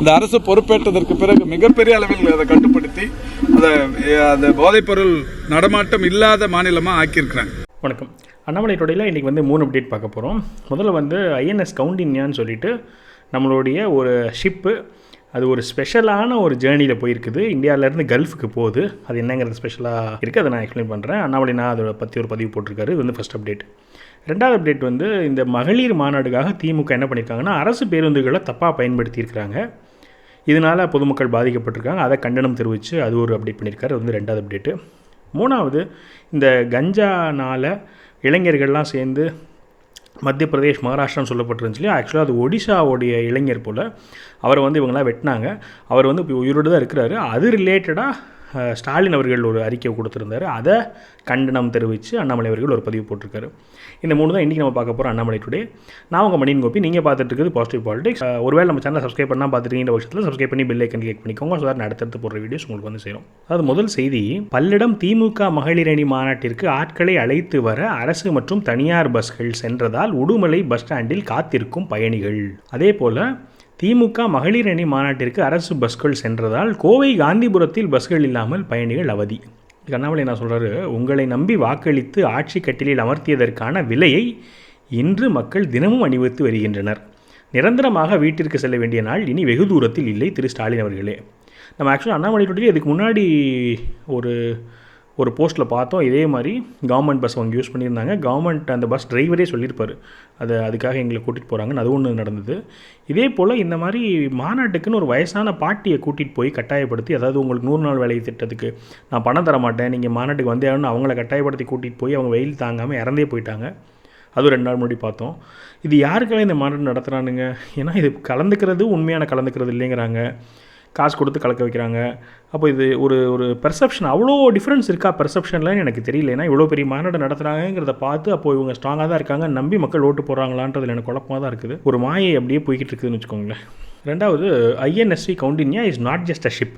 இந்த அரசு பொறுப்பேற்றதற்கு பிறகு மிகப்பெரிய அளவில் அதை கட்டுப்படுத்தி அதை அந்த போதைப்பொருள் நடமாட்டம் இல்லாத மாநிலமாக ஆக்கியிருக்கிறாங்க. வணக்கம். அண்ணாமலை தொடையில் இன்றைக்கி வந்து மூணு அப்டேட் பார்க்க போகிறோம் முதல்ல வந்து ஐஎன்எஸ் கவுண்டின்யான்னு சொல்லிட்டு நம்மளுடைய ஒரு ஷிப்பு அது ஒரு ஸ்பெஷலான ஒரு ஜேர்னியில் போயிருக்குது. இந்தியாவிலேருந்து கல்ஃபுக்கு போகுது. அது என்னங்கிறது ஸ்பெஷலாக இருக்குது அதை நான் எக்ஸ்பிளைன் பண்ணுறேன் அண்ணாமலை நான் அதை பற்றி ஒரு பதிவு போட்டிருக்காரு. இது வந்து ஃபஸ்ட் அப்டேட் ரெண்டாவது அப்டேட் வந்து இந்த மகளிர் மாநாடுக்காக திமுக என்ன பண்ணியிருக்காங்கன்னா அரசு பேருந்துகளை தப்பாக பயன்படுத்தியிருக்கிறாங்க. இதனால் பொதுமக்கள் பாதிக்கப்பட்டிருக்காங்க. அதை கண்டனம் தெரிவித்து அது ஒரு அப்டேட் பண்ணியிருக்காரு. அது வந்து ரெண்டாவது அப்டேட்டு மூணாவது இந்த கஞ்சானால் இளைஞர்கள்லாம் சேர்ந்து மத்திய பிரதேஷ் மகாராஷ்டிரான்னு சொல்லப்பட்டிருந்துச்சு இல்லையா? ஆக்சுவலாக அது ஒடிசாவுடைய இளைஞர் போல். அவரை வந்து இவங்களாம் வெட்டினாங்க. அவர் வந்து இப்போ உயிரோடு தான் இருக்கிறாரு. அது ரிலேட்டடாக ஸ்டாலின் அவர்கள் ஒரு அறிக்கை கொடுத்துருந்தாரு. அதை கண்டனம் தெரிவித்து அண்ணாமலை அவர்கள் ஒரு பதிவு போட்டிருக்காரு. இந்த மூணு தான் இன்றைக்கி நம்ம பார்க்க போகிறோம் அண்ணாமலை டுடே நான் உங்கள் மணியின் கோப்பி நீங்கள் பார்த்துட்டு இருக்குது பாசிட்டிவ் பாலிடிக்ஸ் ஒருவேளை நம்ம சேனல் சப்ஸ்கிரைப் பண்ணால் பார்த்துருக்கீங்க பட்சத்தில் சப்ஸ்கிரைப் பண்ணி பெல் ஐக்கன் கிளிக் பண்ணிக்கோங்க. ஸோ நான் அடுத்தடுத்து போடுற வீடியோஸ் உங்களுக்கு வந்து சேரும். அதாவது முதல் செய்தி பல்லிடம் திமுக மகளிர் அணி மாநாட்டிற்கு ஆட்களை அழைத்து வர அரசு மற்றும் தனியார் பஸ்கள் சென்றதால் உடுமலை பஸ் ஸ்டாண்டில் காத்திருக்கும் பயணிகள். அதே போல் திமுக மகளிர் அணி மாநாட்டிற்கு அரசு பஸ்கள் சென்றதால் கோவை காந்திபுரத்தில் பஸ்கள் இல்லாமல் பயணிகள் அவதி. கண்ணாமலை நான் சொல்கிறாரு உங்களை நம்பி வாக்களித்து ஆட்சி கட்டிலில் அமர்த்தியதற்கான விலையை இன்று மக்கள் தினமும் அணிவித்து வருகின்றனர். நிரந்தரமாக வீட்டிற்கு செல்ல வேண்டிய நாள் இனி வெகு தூரத்தில் இல்லை திரு ஸ்டாலின் அவர்களே. நம்ம ஆக்சுவலாக அண்ணாமலை இதுக்கு முன்னாடி ஒரு ஒரு போஸ்ட்டில் பார்த்தோம் இதே மாதிரி கவர்மெண்ட் பஸ் அவங்க யூஸ் பண்ணியிருந்தாங்க. கவர்மெண்ட் அந்த பஸ் டிரைவரே சொல்லியிருப்பார். அதை அதுக்காக எங்களை கூட்டிகிட்டு போகிறாங்கன்னு அது ஒன்று நடந்தது. இதே போல் இந்த மாதிரி மாநாட்டுக்குன்னு ஒரு வயசான பாட்டியை கூட்டிகிட்டு போய் கட்டாயப்படுத்தி அதாவது உங்களுக்கு நூறு நாள் வேலை திட்டத்துக்கு நான் பணம் தர மாட்டேன் நீங்கள் மாநாட்டுக்கு வந்தே ஆகணும்னு அவங்கள கட்டாயப்படுத்தி கூட்டிகிட்டு போய் அவங்க வெயில் தாங்காமல் இறந்தே போயிட்டாங்க. அது ரெண்டு நாள் முன்னாடி பார்த்தோம். இது யாருக்காக இந்த மாநாடு நடத்துகிறானுங்க ஏன்னா இது கலந்துக்கிறது உண்மையான கலந்துக்கிறது இல்லைங்கிறாங்க. காசு கொடுத்து கலக்க வைக்கிறாங்க. அப்போ இது ஒரு ஒரு பெர்செப்ஷன் அவ்வளோ டிஃப்ரென்ஸ் இருக்கா பெர்செப்ஷன்லன்னு எனக்கு தெரியல. ஏன்னா இவ்வளோ பெரிய மாநாடு நடத்துகிறாங்கிறத பார்த்து அப்போ இவங்க ஸ்ட்ராங்காக தான் இருக்காங்க. நம்பி மக்கள் ஓட்டு போடுறாங்களான்றதுல எனக்கு குழப்பமாக தான் இருக்குது. ஒரு மாயை அப்படியே போய்கிட்டு இருக்குதுன்னு வச்சுக்கோங்களேன். ரெண்டாவது INSV Kaundinya is not just a ship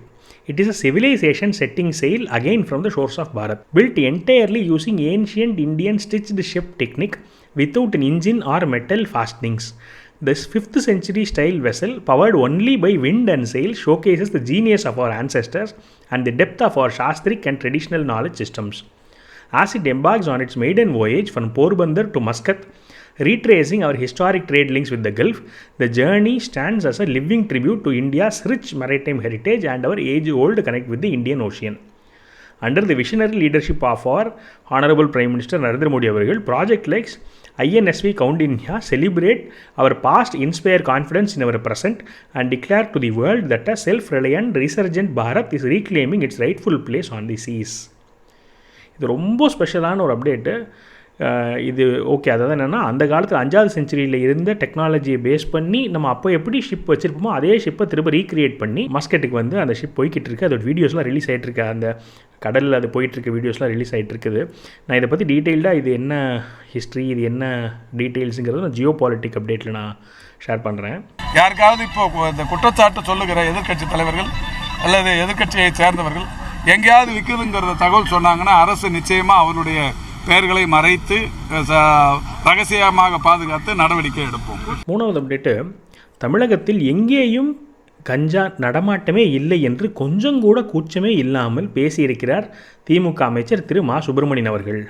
it is a civilisation setting sail again from the shores of Bharat built entirely using ancient Indian stitched ship technique without in engine or metal fastenings. This 5th century style vessel, powered only by wind and sail, showcases the genius of our ancestors and the depth of our Shastric and traditional knowledge systems. As it embarks on its maiden voyage from Porbandar to Muscat, retracing our historic trade links with the Gulf, the journey stands as a living tribute to India's rich maritime heritage and our age old connect with the Indian Ocean. Under the visionary leadership of our Honorable Prime Minister Narendra Modi project like INSV Kaundinya celebrate our past inspire confidence in our present, and declare to the world that a self reliant resurgent Bharat is reclaiming its rightful place on the seas இது ரொம்ப ஸ்பெஷலான ஒரு update இது okay அதாவது என்னென்னா அந்த காலத்தில் அஞ்சாவது செஞ்சுரியில் இருந்த டெக்னாலஜியை பேஸ் பண்ணி நம்ம அப்போ எப்படி ஷிப் வச்சுருப்போமோ அதே ஷிப்பை திரும்ப ரீக்ரியேட் பண்ணி மஸ்கெட்டுக்கு வந்து அந்த ஷிப் போய்கிட்டு இருக்கு. அதோட வீடியோஸ்லாம் ரிலீஸ் ஆகிட்டு இருக்கு. அந்த கடலில் அது போயிட்டுருக்க வீடியோஸ்லாம் ரிலீஸ் ஆகிட்டு இருக்குது நான் இதை பற்றி டீட்டெயில்டாக இது என்ன ஹிஸ்ட்ரி இது என்ன டீட்டெயில்ஸுங்கிறது நான் ஜியோ பாலிட்டிக் அப்டேட்டில் நான் ஷேர் பண்ணுறேன் யாருக்காவது இப்போ இந்த குற்றச்சாட்டு சொல்லுகிற எதிர்க்கட்சி தலைவர்கள் அல்லது எதிர்க்கட்சியை சேர்ந்தவர்கள் எங்கேயாவது விற்குதுங்கிற தகவல் சொன்னாங்கன்னா அரசு நிச்சயமாக அவருடைய பெயர்களை மறைத்து ரகசியமாக பாதுகாத்து நடவடிக்கை எடுப்போம். மூணாவது அப்டேட்டு தமிழகத்தில் எங்கேயும் கஞ்சா நடமாட்டமே இல்லை என்று கொஞ்சம் கூட கூச்சமே இல்லாமல் பேசியிருக்கிறார் திமுக அமைச்சர் திரு மா சுப்பிரமணியன் அவர்கள்.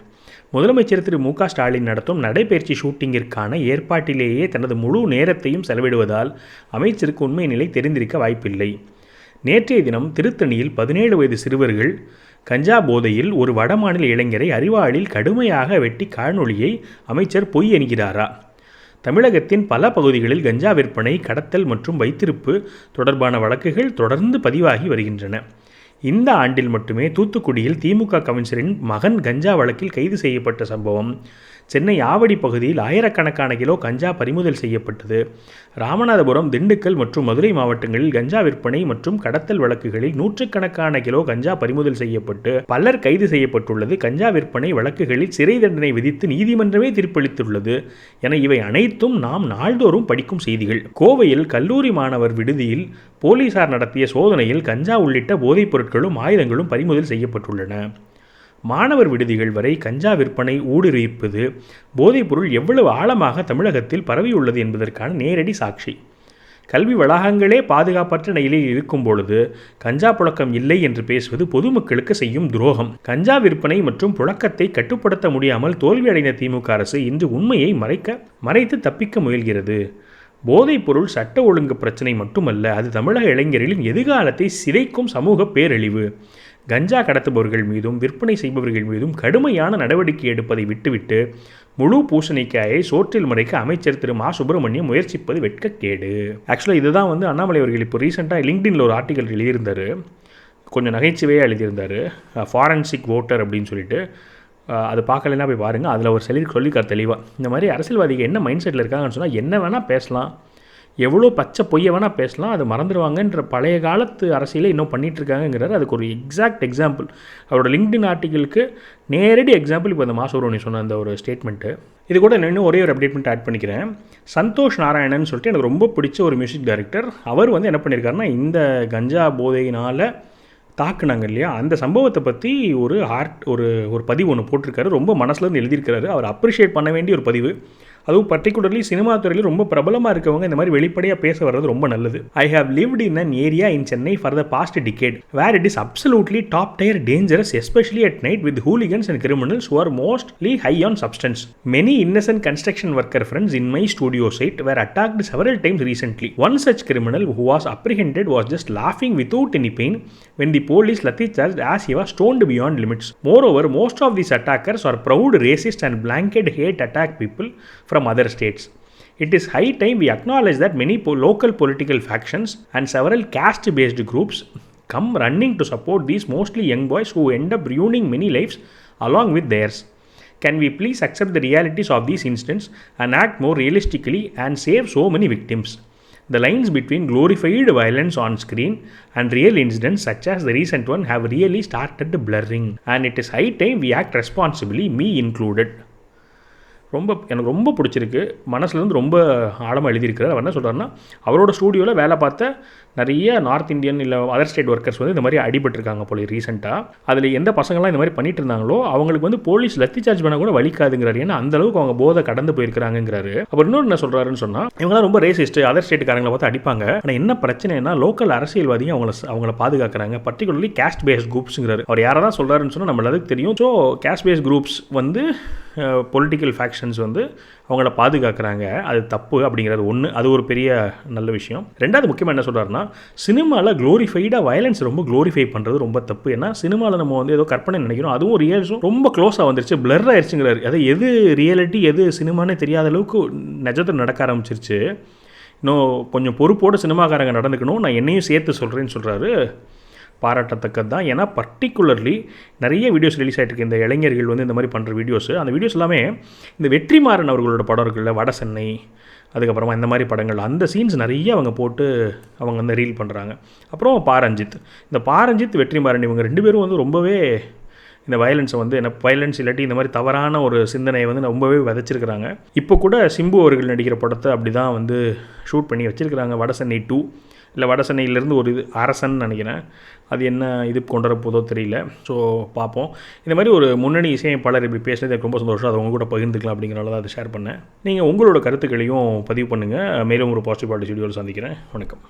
முதலமைச்சர் திரு மு க ஸ்டாலின் நடத்தும் நடைபயிற்சி ஷூட்டிங்கிற்கான ஏற்பாட்டிலேயே தனது முழு நேரத்தையும் செலவிடுவதால் அமைச்சருக்கு உண்மை நிலை தெரிந்திருக்க வாய்ப்பில்லை. நேற்றைய தினம் திருத்தணியில் பதினேழு வயது சிறுவர்கள் கஞ்சா போதையில் ஒரு வடமாநில இளைஞரை அறிவாளில் கடுமையாக வெட்டி காணொளியை அமைச்சர் பொய் என்கிறாரா? தமிழகத்தின் பல பகுதிகளில் கஞ்சா விற்பனை கடத்தல் மற்றும் வைத்திருப்பு தொடர்பான வழக்குகள் தொடர்ந்து பதிவாகி வருகின்றன. இந்த ஆண்டில் மட்டுமே தூத்துக்குடியில் திமுக கவுன்சிலரின் மகன் கஞ்சா வழக்கில் கைது செய்யப்பட்ட சம்பவம். சென்னை ஆவடி பகுதியில் ஆயிரக்கணக்கான கிலோ கஞ்சா பறிமுதல் செய்யப்பட்டது. ராமநாதபுரம் திண்டுக்கல் மற்றும் மதுரை மாவட்டங்களில் கஞ்சா விற்பனை மற்றும் கடத்தல் வழக்குகளில் நூற்றுக்கணக்கான கிலோ கஞ்சா பறிமுதல் செய்யப்பட்டு பலர் கைது செய்யப்பட்டுள்ளது. கஞ்சா விற்பனை வழக்குகளில் சிறை தண்டனை விதித்து நீதிமன்றமே தீர்ப்பளித்துள்ளது என இவை அனைத்தும் நாம் நாள்தோறும் படிக்கும் செய்திகள். கோவையில் கல்லூரி மாணவர் விடுதியில் போலீசார் நடத்திய சோதனையில் கஞ்சா உள்ளிட்ட போதைப் பொருட்களும் ஆயுதங்களும் பறிமுதல் செய்யப்பட்டுள்ளன. மாணவர் விடுதிகள் வரை கஞ்சா விற்பனை ஊடுருவிப்பது போதைப்பொருள் எவ்வளவு ஆழமாக தமிழகத்தில் பரவியுள்ளது என்பதற்கான நேரடி சாட்சி. கல்வி வளாகங்களே பாதுகாப்பற்ற நிலையில் இருக்கும் பொழுது கஞ்சா புழக்கம் இல்லை என்று பேசுவது பொதுமக்களுக்கு செய்யும் துரோகம். கஞ்சா விற்பனை மற்றும் புழக்கத்தை கட்டுப்படுத்த முடியாமல் தோல்வியடைந்த திமுக அரசு இன்று உண்மையை மறைக்க மறைத்து தப்பிக்க முயல்கிறது. போதைப்பொருள் சட்ட ஒழுங்கு பிரச்சனை மட்டுமல்ல அது தமிழக இளைஞர்களின் எதிர்காலத்தை சிதைக்கும் சமூக பேரழிவு. கஞ்சா கடத்துபவர்கள் மீதும் விற்பனை செய்பவர்கள் மீதும் கடுமையான நடவடிக்கை எடுப்பதை விட்டுவிட்டு முழு பூசணிக்காயை சோற்றில் முறைக்க அமைச்சர் திரு மா. சுப்பிரமணியம் முயற்சிப்பது வெட்கக்கேடு. ஆக்சுவலாக இதுதான் வந்து அண்ணாமலை அவர்கள் இப்போ ரீசெண்டாக லிங்க்டின்ல ஒரு ஆர்டிக்கல் எழுதியிருந்தார். கொஞ்சம் நகைச்சுவையாக எழுதியிருந்தார். ஃபாரன்சிக் ஓட்டர் அப்படின்னு சொல்லிட்டு. அது பார்க்கலன்னா போய் பாருங்கள் அதில் ஒரு சொல்லி சொல்லிக்கார் தெளிவாக இந்த மாதிரி அரசியல்வாதிகள் என்ன மைண்ட் செட்டில் இருக்காங்கன்னு சொன்னால் என்ன வேணால் பேசலாம். எவ்வளோ பச்சை பொய்யை வேணால் பேசலாம். அது மறந்துடுவாங்கன்ற பழைய காலத்து அரசியலை இன்னும் பண்ணிட்டு அதுக்கு ஒரு எக்ஸாக்ட் எக்ஸாம்பிள் அவரோட லிங்க்டின் ஆர்டிகளுக்கு நேரடி எக்ஸாம்பிள் இப்போ இந்த மாசோரோனி சொன்ன அந்த ஒரு ஸ்டேட்மெண்ட்டு இது கூட நான் இன்னும் ஒரே ஒரு அப்டேட்மெண்ட் ஆட் பண்ணிக்கிறேன். சந்தோஷ் நாராயணன் சொல்லிட்டு எனக்கு ரொம்ப பிடிச்ச ஒரு மியூசிக் டைரக்டர் அவர் வந்து என்ன பண்ணியிருக்காருன்னா இந்த கஞ்சா போதையினால் தாக்குனாங்க இல்லையா அந்த சம்பவத்தை பற்றி ஒரு ஆர்ட் ஒரு ஒரு பதிவு ஒன்று போட்டிருக்காரு. ரொம்ப மனசுலேருந்து எழுதியிருக்கிறாரு. அவர் அப்ரிஷியேட் பண்ண வேண்டிய ஒரு பதிவு. அதுவும் பர்டிகுலர்லி சினிமா துறையில் ரொம்ப பிரபலமாக இருக்கவங்க இந்த மாதிரி வெளிப்படையாக பேச வர்றது ரொம்ப நல்லது. I have lived in an area in Chennai for the past decade where it is absolutely top tier dangerous especially at night with hooligans and criminals who are mostly high on substance many innocent construction worker friends in my studio site were attacked several times recently one such criminal who was apprehended was just லாஃபிங் without any pain when the police lathi charged as he was stoned beyond limits. Moreover, most of these attackers are proud racist and blanket hate attack people from other states. It is high time we acknowledge that many po- local political factions and several caste based groups come running to support these mostly young boys who end up ruining many lives along with theirs. Can we please accept the realities of these incidents and act more realistically and save so many victims? The lines between glorified violence on screen and real incidents, such as the recent one, have really started blurring, and it is high time we act responsibly, me included. ரொம்ப எனக்கு ரொம்ப பிடிச்சிருக்கு. மனசுலேருந்து ரொம்ப ஆழமாக எழுதியிருக்கிறார். அவர் என்ன சொல்கிறாருன்னா அவரோட ஸ்டூடியோவில் வேலை பார்த்த நிறைய நார்த் இந்தியன் இல்லை அதர் ஸ்டேட் ஒர்க்கர்ஸ் வந்து இந்த மாதிரி அடிபட்டிருக்காங்க போல ரீசெண்டாக அதில் எந்த பசங்களாம் இந்த மாதிரி பண்ணிட்டு இருந்தாங்களோ அவங்களுக்கு வந்து போலீஸ் லத்தி சார்ஜ் பண்ண கூட வலிக்காதுங்கிறாரு ஏன்னா அந்த அளவுக்கு அவங்க போதை கடந்து போயிருக்கிறாங்கிறாரு அப்புறம் இன்னொரு என்ன சொல்கிறாருன்னு சொன்னால் இவங்களாம் ரொம்ப ரேசிஸ்ட் அதர் ஸ்டேட்டுக்காரங்களை பார்த்து அடிப்பாங்க. ஆனால் என்ன பிரச்சனைனா லோக்கல் அரசியல்வாதிங்க அவங்கள அவங்கள பாதுகாக்கிறாங்க. பர்டிகுலர்லி கேஸ்ட் பேஸ்ட் குரூப்ஸுங்கிறாரு அவர் யாரை தான் சொல்கிறாருன்னு சொன்னால் நம்மளுக்கு தெரியும். ஸோ கேஸ்ட் பேஸ்ட் குரூப்ஸ் வந்து பொலிட்டிக்கல் ஃபேக்ஷன்ஸ் வந்து அவங்கள பாதுகாக்கிறாங்க. அது தப்பு அப்படிங்கிறது ஒன்று அது ஒரு பெரிய நல்ல விஷயம். ரெண்டாவது முக்கியமாக என்ன சொல்கிறாருன்னா சினிமாவில் க்ளோரிஃபைடாக வயலன்ஸ் ரொம்ப க்ளோரிஃபை பண்ணுறது ரொம்ப தப்பு. ஏன்னா சினிமாவில் நம்ம வந்து ஏதோ கற்பனை நினைக்கிறோம். அதுவும் ரியல்ஸும் ரொம்ப க்ளோஸாக வந்துருச்சு. பிளர் ஆயிடுச்சுங்கிறாரு அதை எது ரியாலிட்டி எது சினிமானே தெரியாத அளவுக்கு நிஜத்தில் நடக்க ஆரம்பிச்சிருச்சு. இன்னும் கொஞ்சம் பொறுப்போடு சினிமாக்காரங்க நடந்துக்கணும். நான் என்னையும் சேர்த்து சொல்கிறேன்னு சொல்கிறாரு பாராட்டத்தக்கது தான் ஏன்னா பர்டிகுலர்லி நிறைய வீடியோஸ் ரிலீஸ் ஆகிட்டு இந்த இளைஞர்கள் வந்து இந்த மாதிரி பண்ணுற வீடியோஸ் அந்த வீடியோஸ் எல்லாமே இந்த வெற்றிமாறன் அவர்களோட படம் இருக்குல்ல வட சென்னை அதுக்கப்புறமா இந்த மாதிரி படங்கள் அந்த சீன்ஸ் நிறைய அவங்க போட்டு அவங்க வந்து ரீல் பண்ணுறாங்க அப்புறம் பாரஞ்சித். இந்த பாரஞ்சித் வெற்றிமாறன் இவங்க ரெண்டு பேரும் வந்து ரொம்பவே இந்த வயலன்ஸை வந்து என்ன வயலன்ஸ் இல்லாட்டி இந்த மாதிரி தவறான ஒரு சிந்தனையை வந்து ரொம்பவே விதைச்சிருக்கிறாங்க. இப்போ கூட சிம்பு அவர்கள் நடிக்கிற படத்தை அப்படி தான் வந்து ஷூட் பண்ணி வச்சிருக்கிறாங்க வடசென்னை டூ இல்லை வடசென்னையிலேருந்து ஒரு இது அரசன் நினைக்கிறேன். அது என்ன இது கொண்டு வர போதோ தெரியல. ஸோ பார்ப்போம். இந்த மாதிரி ஒரு முன்னணி இசையமைப்பாளர் இப்படி பேசுனது எனக்கு ரொம்ப சந்தோஷம். அதை உங்க கூட பகிர்ந்துக்கலாம் அப்படிங்கிறனால தான் அதை ஷேர் பண்ணேன். நீங்கள் உங்களோட கருத்துக்களையும் பதிவு பண்ணுங்கள் மேலும் ஒரு பாசிட்டிவ் ஸ்டுடியோவில் சந்திக்கிறேன். வணக்கம்.